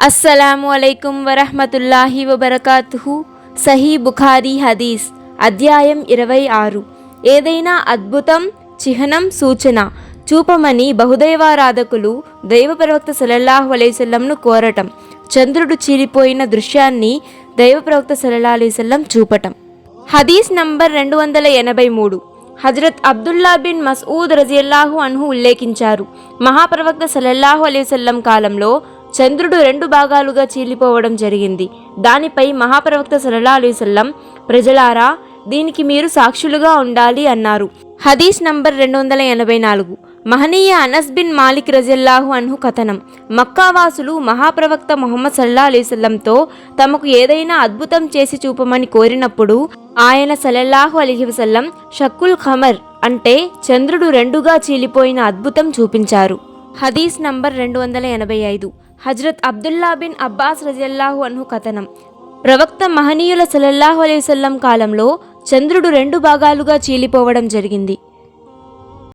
అస్సలాము అలైకుం వరహమతుల్లాహి వబర్కాతుహు. సహీ బుఖారీ హదీస్ అధ్యాయం ఇరవై ఆరు ఏదైనా అద్భుతం చిహ్నం సూచన చూపమని బహుదైవారాధకులు దైవ ప్రవక్త సల్లల్లాహు కోరటం చంద్రుడు చీలిపోయిన దృశ్యాన్ని దైవ ప్రవక్త సల్లల్లాహు చూపటం. హదీస్ నంబర్ రెండు వందల ఎనభై మూడు. హజరత్ అబ్దుల్లా బిన్ మసూద్ రజియల్లాహు అన్హు ఉల్లేఖించారు. మహాప్రవక్త సలల్లాహు అలైవల్లం కాలంలో చంద్రుడు రెండు భాగాలుగా చీలిపోవడం జరిగింది. దానిపై మహాప్రవక్త సల్లల్లాహు ప్రజలారా దీనికి మీరు సాక్షులుగా ఉండాలి అన్నారు. హదీస్ నంబర్ రెండు వందల ఎనభై నాలుగు. మహనీయ అనస్ బిన్ మాలిక్ రజల్లాహు అన్హు కథనం. మక్కావాసులు మహాప్రవక్త మొహమ్మద్ సల్లా అలీసల్లంతో తమకు ఏదైనా అద్భుతం చేసి చూపమని కోరినప్పుడు ఆయన సలల్లాహు అలీహివసల్లం షక్కుల్ ఖమర్ అంటే చంద్రుడు రెండుగా చీలిపోయిన అద్భుతం చూపించారు. హదీస్ నంబర్ రెండు వందల ఎనభై ఐదు. హజ్రత్ అబ్దుల్లా బిన్ అబ్బాస్ రజల్లాహు అన్హు కథనం. ప్రవక్త మహనీయుల సలల్లాహు అలైవల్లం కాలంలో చంద్రుడు రెండు భాగాలుగా చీలిపోవడం జరిగింది.